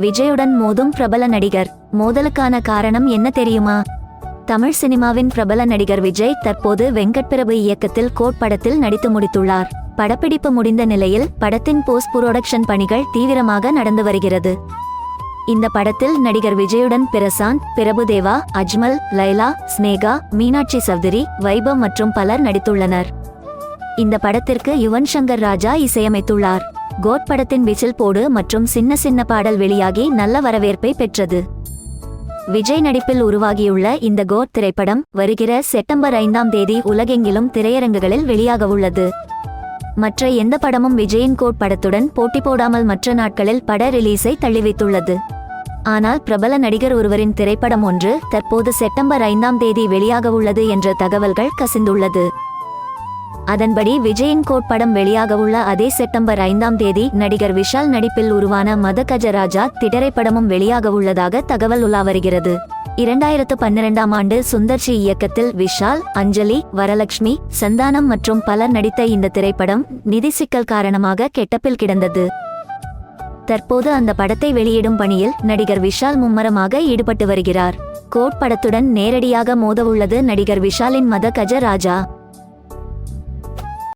விஜயுடன் மோதும் பிரபல நடிகர். மோதலுக்கான காரணம் என்ன தெரியுமா? தமிழ் சினிமாவின் பிரபல நடிகர் விஜய் தற்போது வெங்கட் பிரபு இயக்கத்தில் கோட் படத்தில் நடித்து முடித்துள்ளார். படப்பிடிப்பு முடிந்த நிலையில் படத்தின் போஸ்ட் புரோடக்ஷன் பணிகள் தீவிரமாக நடந்து வருகிறது. இந்த படத்தில் நடிகர் விஜயுடன் பிரசாந்த் பிரபுதேவா அஜ்மல் லைலா ஸ்னேகா மீனாட்சி சௌதரி வைபவ் மற்றும் பலர் நடித்துள்ளனர். இந்த படத்திற்கு யுவன் சங்கர் ராஜா இசையமைத்துள்ளார். கோட் படத்தின் விசில் போடு மற்றும் சின்ன சின்ன பாடல் வெளியாகி நல்ல வரவேற்பை பெற்றது. விஜய் நடிப்பில் உருவாகியுள்ள இந்த கோட் திரைப்படம் வருகிற செப்டம்பர் ஐந்தாம் தேதி உலகெங்கிலும் திரையரங்குகளில் வெளியாக உள்ளது மற்ற எந்த படமும் விஜயின் கோட் படத்துடன் போட்டி போடாமல் மற்ற நாட்களில் பட ரிலீஸை தள்ளிவைத்துள்ளது. ஆனால் பிரபல நடிகர் ஒருவரின் திரைப்படம் ஒன்று தற்போது செப்டம்பர் ஐந்தாம் தேதி வெளியாக உள்ளது என்ற தகவல்கள் கசிந்துள்ளது. அதன்படி விஜயின் கோட் படம் வெளியாகவுள்ள அதே செப்டம்பர் ஐந்தாம் தேதி நடிகர் விஷால் நடிப்பில் உருவான மத கஜராஜா திரைப்படமும் வெளியாக உள்ளதாக தகவல் உலா வருகிறது. இரண்டாயிரத்து பன்னிரெண்டாம் ஆண்டு சுந்தர்ஜி இயக்கத்தில் விஷால் அஞ்சலி வரலட்சுமி சந்தானம் மற்றும் பலர் நடித்த இந்த திரைப்படம் நிதி சிக்கல் காரணமாக கெட்டப்பில் கிடந்தது. தற்போது அந்த படத்தை வெளியிடும் பணியில் நடிகர் விஷால் மும்மரமாக ஈடுபட்டு வருகிறார். கோட் படத்துடன் நேரடியாக மோதவுள்ளது நடிகர் விஷாலின் மத கஜ ராஜா